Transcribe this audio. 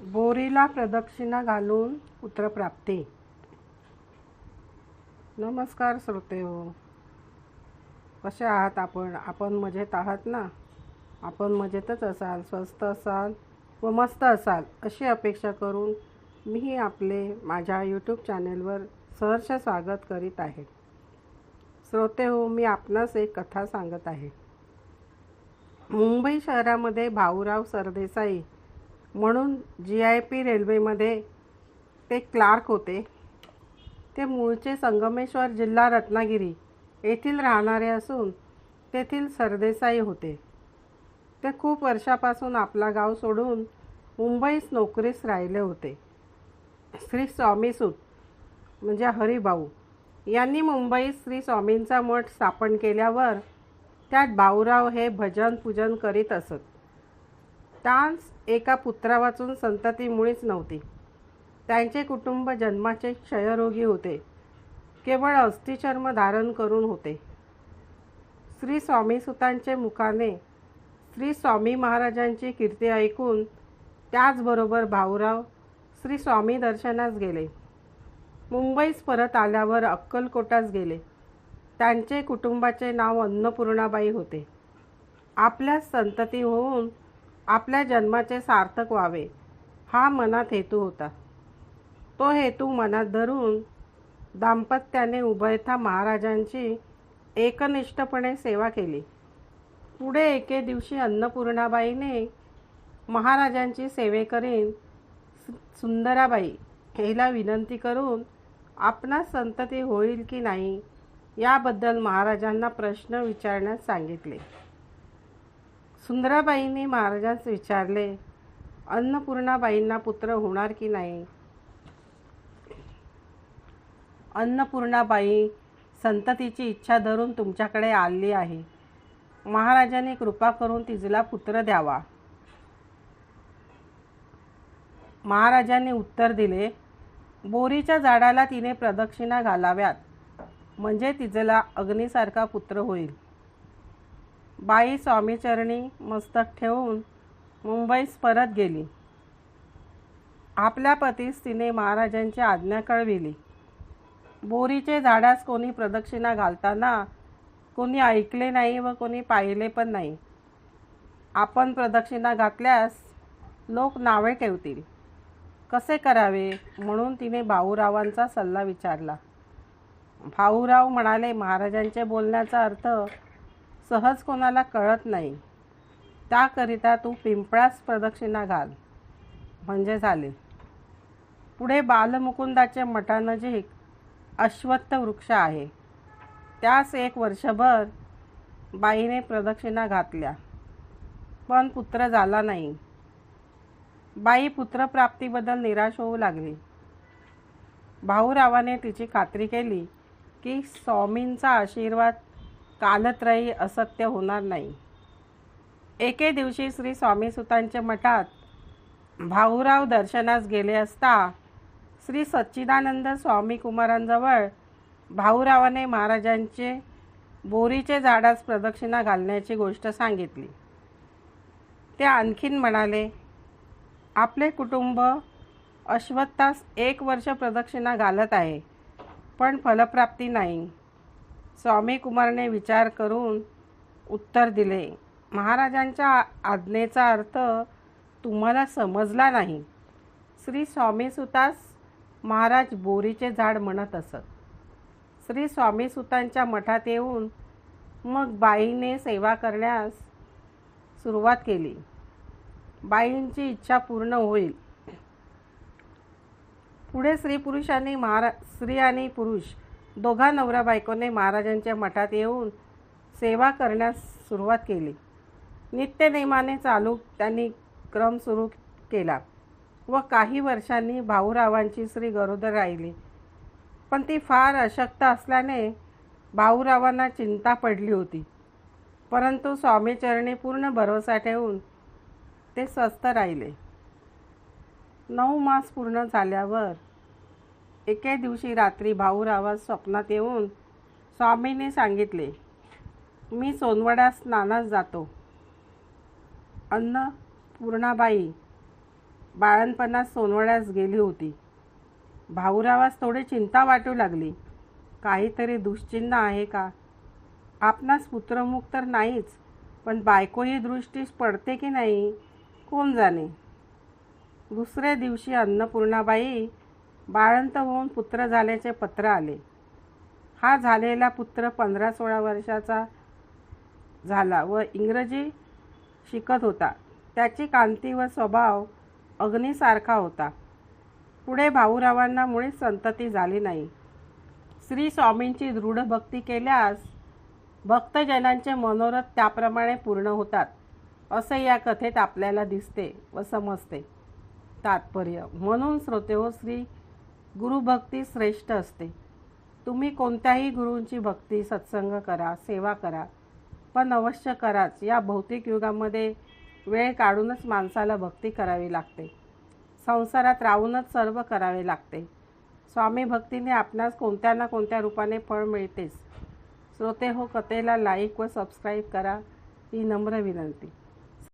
बोरीला प्रदक्षिणा घालून पुत्रप्राप्ती. नमस्कार श्रोते हो कसे आहात आपण? आपण मजेत आहात ना? आपण मजेतच असाल स्वस्त असाल व मस्त असाल अशी अपेक्षा करून मी आपले माझ्या यूट्यूब चॅनेलवर सहर्ष स्वागत करीत आहे. श्रोते हो मी आपणास एक कथा सांगत आहे. मुंबई शहरामध्ये भाऊराव सरदेसाई म्हणून जी आय पी रेल्वेमध्ये ते क्लार्क होते. ते मूळचे संगमेश्वर जिल्हा रत्नागिरी येथील राहणारे असून तेथील सरदेसाई होते. ते खूप वर्षापासून आपला गाव सोडून मुंबईस नोकरीस राहिले होते. श्री स्वामीसूत म्हणजे हरिभाऊ यांनी मुंबईत श्री स्वामींचा मठ स्थापन केल्यावर त्यात भाऊराव हे भजन पूजन करीत असत. त्याच एका पुत्रावाचून संतती मुळीच नव्हती. त्यांचे कुटुंब जन्माचे क्षयरोगी होते. केवळ अस्थिचर्म धारण करून होते. श्री स्वामीसुतांचे मुखाने श्री स्वामी महाराजांची कीर्ती ऐकून त्याचबरोबर भाऊराव श्री स्वामी दर्शनास गेले. मुंबईस परत आल्यावर अक्कलकोटास गेले. त्यांचे कुटुंबाचे नाव अन्नपूर्णाबाई होते. आपल्या संतती होऊन आपल्या जन्माचे सार्थक व्हावे. हा मनात हेतू होता. तो हेतू मनात धरून दाम्पत्याने उभयता महाराजांची एकनिष्ठपणे सेवा केली. पुढे एके दिवशी अन्नपूर्णाबाईने महाराजांची सेवेकरीन सुंदराबाई हिला विनंती करून आपणास संतती होईल की नाही याबद्दल महाराजांना प्रश्न विचारण्यास सांगितले. सुंदराबाईंनी महाराजांस विचारले अन्नपूर्णाबाईंना पुत्र होणार की नाही? अन्नपूर्णाबाई संततीची इच्छा धरून तुमच्याकडे आली आहे. महाराजांनी कृपा करून तिजला पुत्र द्यावा. महाराजांनी उत्तर दिले बोरीच्या झाडाला तिने प्रदक्षिणा घालाव्यात. म्हणजे तिजला अग्नीसारखा पुत्र होईल. बाई स्वामीचरणी मस्तक ठेवून मुंबईस परत गेली. आपल्या पतीस तिने महाराजांची आज्ञा कळविली. बोरीचे झाडास कोणी प्रदक्षिणा घालताना कोणी ऐकले नाही व कोणी पाहिले पण नाही. आपण प्रदक्षिणा घातल्यास लोक नावे ठेवतील. कसे करावे? म्हणून तिने भाऊरावांचा सल्ला विचारला. भाऊराव म्हणाले महाराजांच्या बोलण्याचा अर्थ सहज कोणाला कळत नाही. त्याकरिता तू पिंपळास प्रदक्षिणा घाल. म्हणजे झाले. पुढे बालमुकुंदाच्या मठानजीक अश्वत्थ वृक्ष आहे. त्यास एक वर्षभर बाईने प्रदक्षिणा घातल्या. पण पुत्र झाला नाही. बाई पुत्रप्राप्तीबद्दल निराश होऊ लागली. भाऊरावाने तिची खात्री केली की स्वामींचा आशीर्वाद कालत्रयी असत्य होणार नाही. एके दिवशी श्री स्वामीसुतांच्या मठात भाऊराव दर्शनास गेले असता श्री सच्चिदानंद स्वामी कुमारांजवळ भाऊरावाने महाराजांचे बोरीचे झाडास प्रदक्षिणा घालण्याची गोष्ट सांगितली. ते आणखीन म्हणाले आपले कुटुंब अश्वत्थास एक वर्ष प्रदक्षिणा घालत आहे पण फलप्राप्ती नाही. स्वामी कुमारने विचार करून उत्तर दिले. महाराजांच्या आज्ञेचा अर्थ तुम्हाला समजला नाही. श्री स्वामीसुतास महाराज बोरीचे झाड म्हणत असत. श्री स्वामीसुतांच्या मठात येऊन मग बाईने सेवा करण्यास सुरुवात केली. बाईंची इच्छा पूर्ण होईल. पुढे स्त्री पुरुषांनी महारा स्त्री आणि पुरुष दोघा नवरा बायकोने महाराजांच्या मठात येऊन सेवा करण्यास सुरुवात केली. नित्यनेमाने चालू त्यांनी क्रम सुरू केला व काही वर्षांनी भाऊरावांची श्री गरोदर राहिली. पण ती फार अशक्त असल्याने भाऊरावांना चिंता पडली होती. परंतु स्वामीचरणी पूर्ण भरोसा ठेवून ते स्वस्थ राहिले. नऊ मास पूर्ण झाल्यावर एके दिवशी रात्री भाऊरावास स्वप्नात येऊन स्वामीने सांगितले मी सोनवड्यास स्नानास जातो. अन्न पूर्णाबाई बाळणपणात सोनवड्यास गेली होती. भाऊरावास थोडी चिंता वाटू लागली. काहीतरी दुश्चिन्ह आहे का? आपणास पुत्रमुख तर नाहीच पण बायको ही दृष्टीस पडते की नाही कोण जाणे? दुसऱ्या दिवशी अन्नपूर्णाबाई बाळंत होऊन पुत्र झाल्याचे पत्र आले. हा झालेला पुत्र पंधरा सोळा वर्षाचा झाला व इंग्रजी शिकत होता. त्याची कांती व स्वभाव अग्नीसारखा होता. पुढे भाऊरावांना मुळीच संतती झाली नाही. श्री स्वामींची दृढ भक्ती केल्यास भक्तजनांचे मनोरथ त्याप्रमाणे पूर्ण होतात असे या कथेत आपल्याला दिसते व समजते. तात्पर्य म्हणून श्रोते हो श्री गुरुभक्ती श्रेष्ठ असते. तुम्ही कोणत्याही गुरूंची भक्ती सत्संग करा सेवा करा पण अवश्य कराच. या भौतिक युगामध्ये वेळ काढूनच माणसाला भक्ती करावी लागते. संसारात राहूनच सर्व करावे लागते. स्वामी भक्तीने आपणास कोणत्या ना कोणत्या रूपाने फळ मिळतेच. श्रोते हो कथेला लाईक व सबस्क्राईब करा. ही नम्र विनंती.